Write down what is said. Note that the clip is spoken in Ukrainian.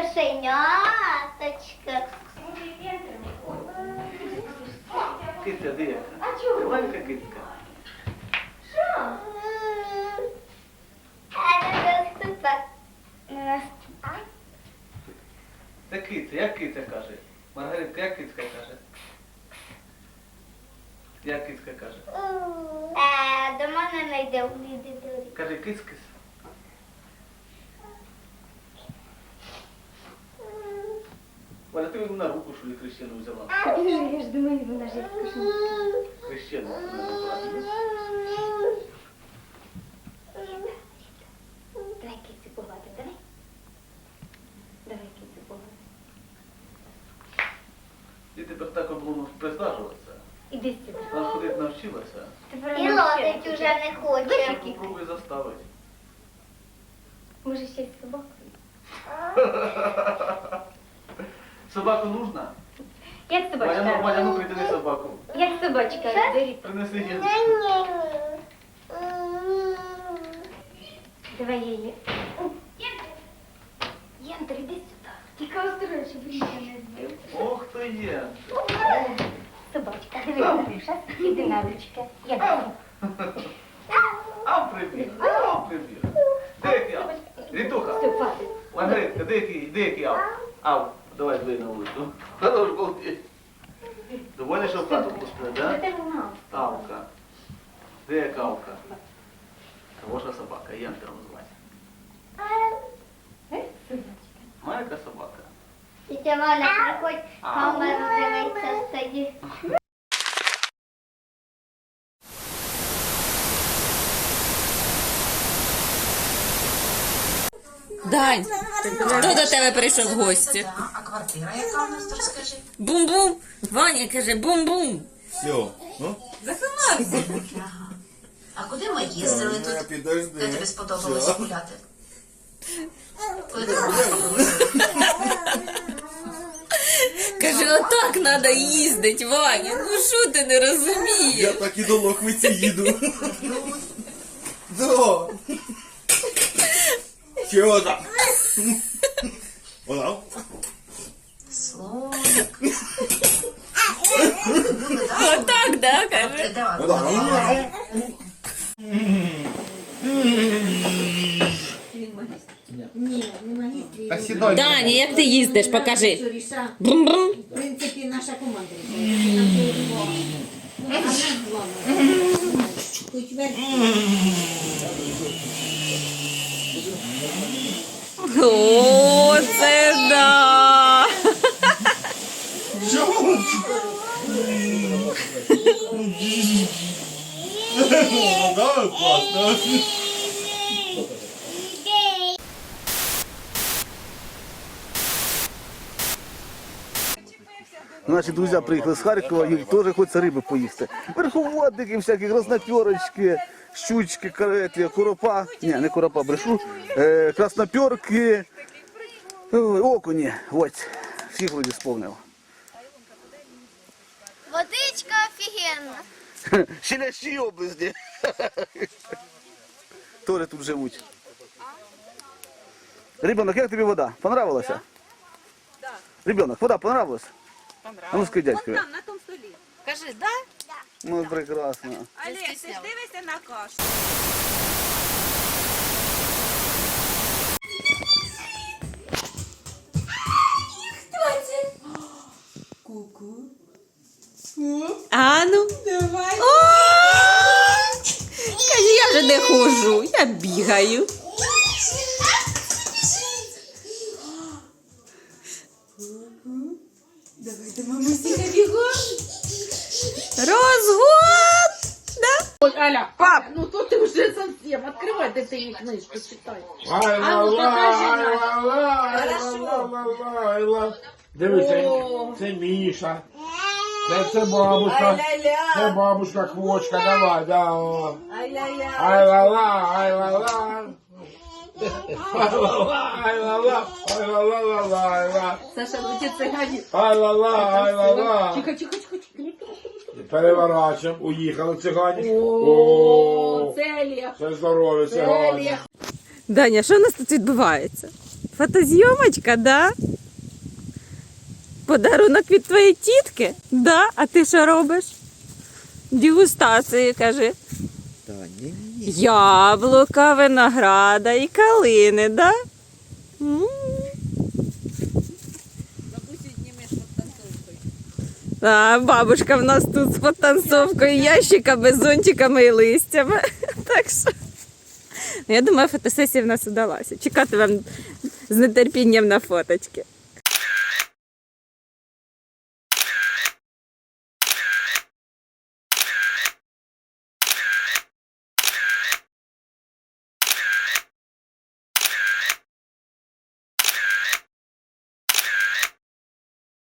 кошеняточка. Киця, де яка? А чого? Маленька кицька. Що? А не наступа. Не наступа. Це киця, як киця каже? Маргаритка, як кицька каже? Як кицька каже? Е, До мене не йде в лідері. Каже кис-кис. Валя, ти йому на руку, що ли, хрещену взяла? Я ж думаю, вона ж як кошмар. Хрещену? Давай кицю погладимо, давай. Давай кицю погладимо. Ти тепер так облому прислажуватися. Іди сюди. Вона ходити навчилася. Тепер І вона уже не хоче. Попробуй заставити. Може ще й собаку? Собаку нужна? Як ну, собачка? Валя, ну притяни собаку. Як собачка? Беріть. Принеси її. Давай я її. Янтер, іди сюди. Тільки осторожно, щоб він не збив. Ох, то є. Собачка, диви, Маруша, іди на ручки. Я дам. А прибіг, а прибіг. Де який ав? Рітуха, Все. Маргаритка, де який, де який ав? Ав, давай дві на вулицю. Хорош, балдеть. Доволі, що в хату пустили, да? ти вона. Авка. Де яка авка? Хороша собака, Янтером звати. Е, собачка. Маленька собака. Тетя Валя, приходь, камеру дивиться стоїть. Дань, хто до тебе прийшов в гості? Квартира яка у нас, розкажи? Бум-бум. Ваня каже бум-бум. Все, ну? А куди ми їздили Ні, тут? підожди. Де тобі сподобалось Все. гуляти? Куди сподобалось? Каже, отак треба їздить, Ваня. Ну що ти не Я розумієш? так і до Лохвиці їду. Да. Чого так? Вона? Слоник. Отак, да, каже. Де вона? Вона? Та сідай. Таня, як ти їздиш, покажи. Брум-брум. в принципі, наша команда. Хоч верх. Да, класно. Наші друзі приїхали з Харкова і теж хочеться риби поїсти. Верховодники всякі, красноперочки, щучки, кареті, коропа. Ні, не коропа, брешу. Е, красноперки, окуні. Ось, всіх вроді сповнив. Водичка офігенна. Щелящі облизні. Тори тут живуть. Ребенок, як тобі вода? Понравилася? Ребенок, вода понравилась? А ну скажи дядькові. Там, на тому столі. Кажи, да? Ну, прекрасно. Олег, ти ж дивишся на кашу. Вже не ходжу, я бігаю. Розгон! Да? Ой, Аля, пап, ну тут ти вже совсем. Открывай дитині книжку, читай. А ну, покажи нас. Дивися, це Міша. Це, це бабушка. Це бабушка квочка, давай, да. Ай ла ла, ай ла ла. Ай ла ла, ай ла ла, ай ла ла ла ла, ай ла. Саша, ну ті цигані. Ай ла ла, ай ла ла. Тихо, тихо, тихо, тихо. Переворачуємо, уїхали цигані. О, О, це Олег. це здорові цигані. Даня, що у нас тут відбувається? Фотозйомочка, да? Подарунок від твоєї тітки? Да? А ти що робиш? Дегустацію, кажи. Та ні, ні. Яблука, винограда і калини, да? М. А, бабушка в нас тут з потанцовкою, ящиками, зонтиками і листями. Так що. Ну, я думаю, фотосесія в нас удалася. Чекати вам з нетерпінням на фоточки.